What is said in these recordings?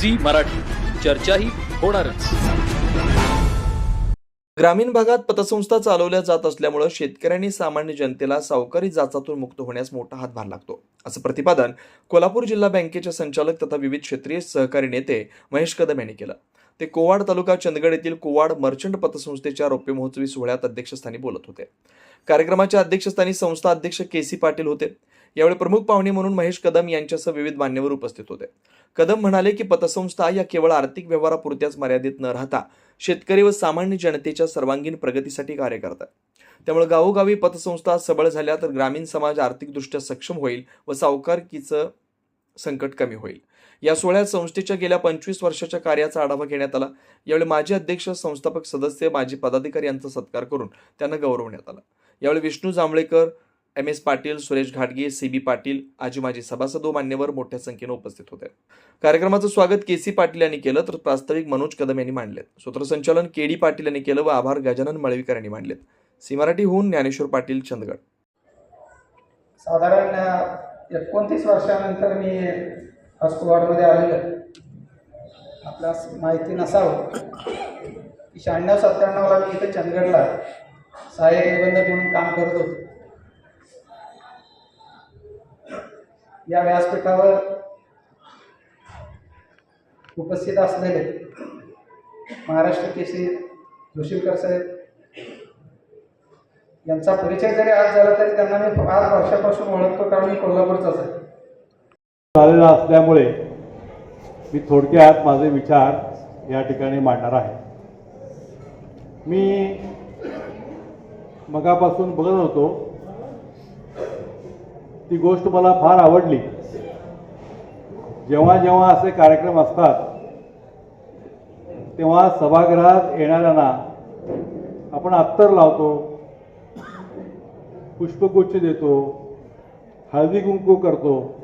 Zee Marathi. चर्चाही होणारच. ग्रामीण भागात पतसंस्था चालवल्या जात असल्यामुळे शेतकऱ्यांनी सामान्य जनतेला सावकारी जाचातून मुक्त होण्यास मोठा हातभार लागतो. असं प्रतिपादन कोल्हापूर जिल्हा बँकेचे संचालक तथा विविध क्षेत्रीय सहकारी नेते महेश कदम यांनी केलं. ते कोवाड तालुका चंदगड येथील कोवाड मर्चंट पतसंस्थेच्या रौप्य महोत्सवी सोहळ्यात अध्यक्षस्थानी बोलत होते. कार्यक्रमाच्या अध्यक्षस्थानी संस्था अध्यक्ष के सी पाटील होते. यावेळी प्रमुख पाहुणे म्हणून महेश कदम यांच्यासह विविध मान्यवर उपस्थित होते. कदम म्हणाले की पतसंस्था या केवळ आर्थिक व्यवहारापुरत्याच मर्यादित न राहता शेतकरी व सामान्य जनतेच्या सर्वांगीण प्रगतीसाठी कार्य करतात. त्यामुळे गावोगावी पतसंस्था सबळ झाल्या तर ग्रामीण समाज आर्थिकदृष्ट्या सक्षम होईल व सावकारकीचं संकट कमी होईल. या सोहळ्यात संस्थेच्या गेल्या पंचवीस वर्षाच्या कार्याचा आढावा घेण्यात आला. यावेळी माजी अध्यक्ष संस्थापक सदस्य माजी पदाधिकारी यांचा सत्कार करून त्यांना गौरवण्यात आला. यावेळी विष्णू जांभळेकर एम एस पाटील सुरेश घाटगे सी बी पाटील आजी माजी सभासद व मान्यवर मोठ्या संख्येने उपस्थित होते. कार्यक्रमाचं स्वागत के सी पाटील यांनी केलं तर प्रास्ताविक मनोज कदम यांनी मांडलेत. सूत्रसंचालन के डी पाटील यांनी केलं व आभार गजानन मळवीकर यांनी मांडलेत. सी मराठीहून ज्ञानेश्वर पाटील चंदगड. साधारण एकोणतीस वर्षानंतर मी हॉस्पिटलमध्ये आलेलो आपल्यास माहिती नसावं. की शहाण्णव सत्त्याण्णवला मी इथे चंदगडला सहाय्यक निबंधक म्हणून काम करत होतो. या व्यासपीठावर उपस्थित असलेले महाराष्ट्र केसरी जोशीकर साहेब यांचा परिचय जरी आज झाला तरी त्यांना मी आज वर्षापासून ओळखतो कारण मी कोल्हापूरचाच आहे. झालेला असल्यामुळे मी थोडक्यात माझे विचार या ठिकाणी मांडणार आहे. मी मगापासून बघत होतो ती गोष्ट मला फार आवडली. जेव्हा जेव्हा असे कार्यक्रम असतात तेव्हा सभागृहात येणाऱ्यांना आपण अत्तर लावतो पुष्पगुच्छ देतो हळदी कुंकू करतो.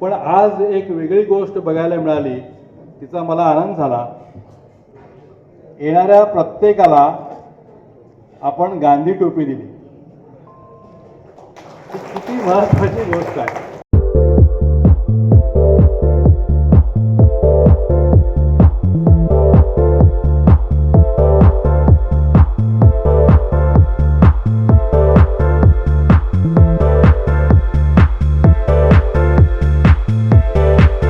पण आज एक वेगळी गोष्ट बघायला मिळाली तिचा मला आनंद झाला. येणाऱ्या प्रत्येकाला आपण गांधी टोपी दिली. किती महत्वाची गोष्ट आहे.